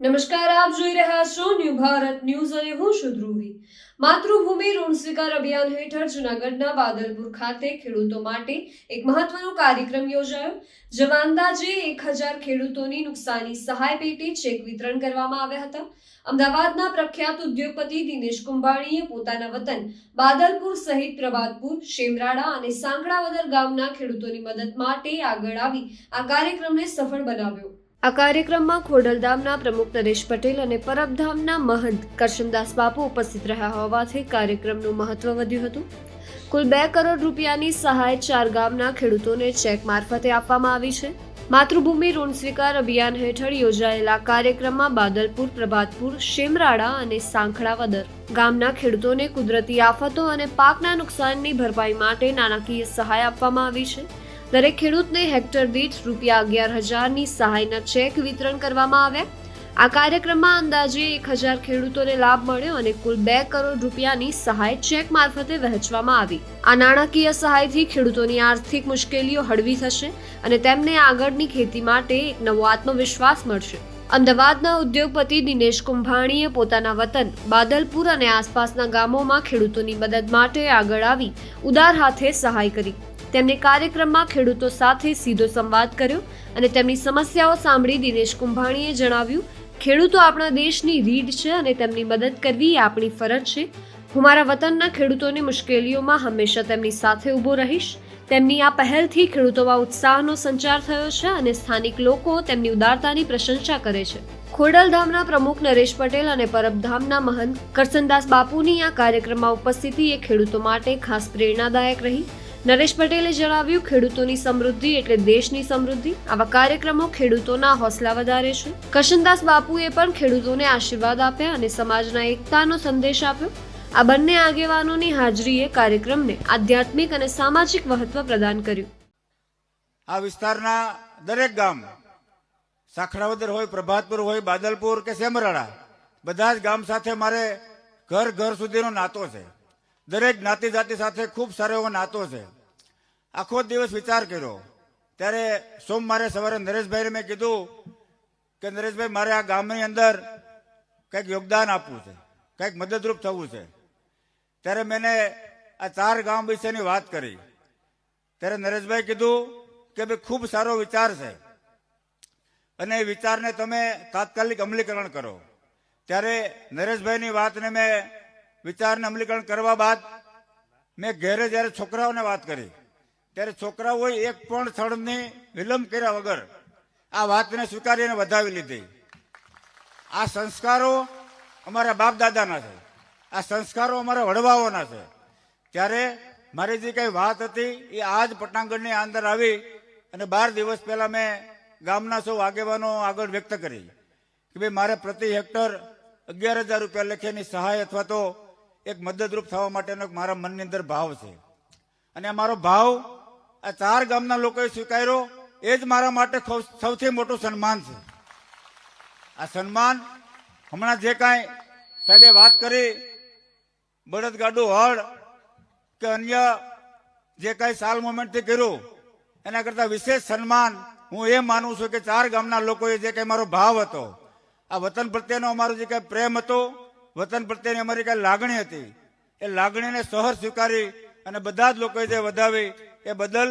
નમસ્કાર, આપ જોઈ રહ્યા છો ન્યૂ ભારત ન્યૂઝ અને હું છું ધ્રુવી. માતૃભૂમિ ઋણ સ્વીકાર અભિયાન હેઠળ જૂનાગઢના બાદલપુર ખાતે ખેડૂતો માટે એક મહત્વનો કાર્યક્રમ યોજાયો. જેમાં અંદાજે એક હજાર ખેડૂતોની નુકસાની સહાય પેટે ચેક વિતરણ કરવામાં આવ્યા હતા. અમદાવાદના પ્રખ્યાત ઉદ્યોગપતિ દિનેશ કુંભાણીએ પોતાના વતન બાદલપુર સહિત પ્રભાતપુર, શેમરાડા અને સાંકળાવદર ગામના ખેડૂતોની મદદ માટે આગળ આવી આ કાર્યક્રમને સફળ બનાવ્યો. આ કાર્યક્રમમાં ખોડલધામના પ્રમુખ નરેશ પટેલ અને પરબધામના મહંત કરશનદાસ બાપુ ઉપસ્થિત રહ્યા હોવાથી કાર્યક્રમનું મહત્વ વધ્યું હતું. કુલ બે કરોડ રૂપિયાની સહાય ચાર ગામના ખેડૂતોને ચેક મારફતે આપવામાં આવી છે. માતૃભૂમિ ઋણ સ્વીકાર અભિયાન હેઠળ યોજાયેલા કાર્યક્રમમાં બાદલપુર, પ્રભાતપુર, શેમરાડા અને સાંખડાવદર ગામના ખેડૂતોને કુદરતી આફતો અને પાકના નુકસાનની ભરપાઈ માટે નાણાકીય સહાય આપવામાં આવી છે. દરેક ખેડૂતને હેક્ટર દીઠ રૂપિયા અગિયાર હજારની સહાયના ચેક વિતરણ કરવામાં આવ્યા. આ કાર્યક્રમમાં અંદાજે એક હજાર ખેડૂતોને લાભ મળ્યો અને કુલ બે કરોડ રૂપિયાની સહાય ચેક મારફતે વહેંચવામાં આવી. આ નાણાકીય સહાયથી ખેડૂતોની આર્થિક મુશ્કેલીઓ હળવી થશે અને તેમને આગળની ખેતી માટે એક નવો આત્મવિશ્વાસ મળશે. અમદાવાદના ઉદ્યોગપતિ દિનેશ કુંભાણીએ પોતાના વતન બાદલપુર અને આસપાસના ગામોમાં ખેડૂતોની મદદ માટે આગળ આવી ઉદાર હાથે સહાય કરી. તેમણે કાર્યક્રમમાં ખેડૂતો સાથે સીધો સંવાદ કર્યો અને તેમની સમસ્યાઓ સાંભળી દિનેશ કુંભાણીએ જણાવ્યું, ખેડૂતો આપણા દેશની રીઢ છે અને તેમની મદદ કરવી એ આપણી ફરજ છે. હું મારા વતનના ખેડૂતોની મુશ્કેલીઓમાં હંમેશા તેમની સાથે ઊભો રહીશ. તેમની આ પહેલથી ખેડૂતોમાં ઉત્સાહનો સંચાર થયો છે અને સ્થાનિક લોકો તેમની ઉદારતાની પ્રશંસા કરે છે. ખોડલધામના પ્રમુખ નરેશ પટેલ અને પરબધામના મહંત કરસનદાસ બાપુની આ કાર્યક્રમમાં ઉપસ્થિતિ એ ખેડૂતો માટે ખાસ પ્રેરણાદાયક રહી. નરેશ પટેલે જણાવ્યું, ખેડૂતોની સમૃદ્ધિ એટલે દેશની સમૃદ્ધિ. આવા કાર્યક્રમો ખેડૂતોના હોસલા વધારે છે. કરશનદાસ બાપુએ પણ ખેડૂતોને આશીર્વાદ આપ્યા અને સમાજના એકતાનો સંદેશ આપ્યો. આ બંને આગેવાનોની હાજરીએ કાર્યક્રમને આધ્યાત્મિક અને સામાજિક મહત્વ પ્રદાન કર્યું. આ વિસ્તારના દરેક ગામ, સાખરાવદર હોય, પ્રભાતપુર હોય, બાદલપુર કે સેમરાળા, બધા જ ગામ સાથે મારે ઘર ઘર સુધીનો નાતો છે. દરેક જ્ઞાતિ જાતિ સાથે ખૂબ સારો એવો નાતો છે. આખો દિવસ વિચાર કર્યો. ત્યારે સોમવારે સવારે નરેશભાઈને મેં કીધું કે નરેશભાઈ, મારે આ ગામની અંદર કંઈક યોગદાન આપવું છે, કંઈક મદદરૂપ થવું છે. ત્યારે મેં આ ચાર ગામ વિશેની વાત કરી. ત્યારે નરેશભાઈ કીધું કે ભાઈ, ખૂબ સારો વિચાર છે. અને એ વિચારને તમે તાત્કાલિક અમલીકરણ કરો. ત્યારે નરેશભાઈની વાતને મેં વિચારને અમલીકરણ કરવા બાદ મેં ઘેરે જ્યારે છોકરાઓને વાત કરી, ત્યારે છોકરાઓએ એક પણ સ્થળને વિલંબ કર્યા વગર આ વાતને સ્વીકારીને વધાવી લીધી. આ સંસ્કારો અમારા બાપ દાદાના છે. આ સંસ્કારો અમારા વડવાઓના છે. ત્યારે મારી જે કઈ વાત હતી એ આજ પટાંગણની અંદર આવી અને બાર દિવસ પહેલા મેં ગામના સૌ આગેવાનો આગળ વ્યક્ત કરી કે ભાઈ મારે પ્રતિ હેક્ટર અગિયાર હજાર રૂપિયા લેખેની સહાય અથવા તો એક મદદરૂપ થવા માટેનો એક મારા મનની અંદર ભાવ છે. અને આ મારો ભાવ આ ચાર ગામના લોકોએ સ્વીકાર્યો, એ જ મારા માટે સૌથી મોટું સન્માન છે. આ સન્માન હમણાં જે કાંઈ સાહેબે વાત કરી બળદગાડું હળ કે અન્ય જે કાંઈ સાલ મોમેન્ટથી કર્યું, એના કરતાં વિશેષ સન્માન હું એ માનું છું કે ચાર ગામના લોકોએ જે કંઈ મારો ભાવ હતો, આ વતન પ્રત્યેનો અમારો જે કાંઈ પ્રેમ હતો વતન પ્રત્યેની અમારી કાંઈ લાગણી હતી. એ લાગણીને સહર સ્વીકારી અને બધા જ લોકોએ જે વધાવી, એ બદલ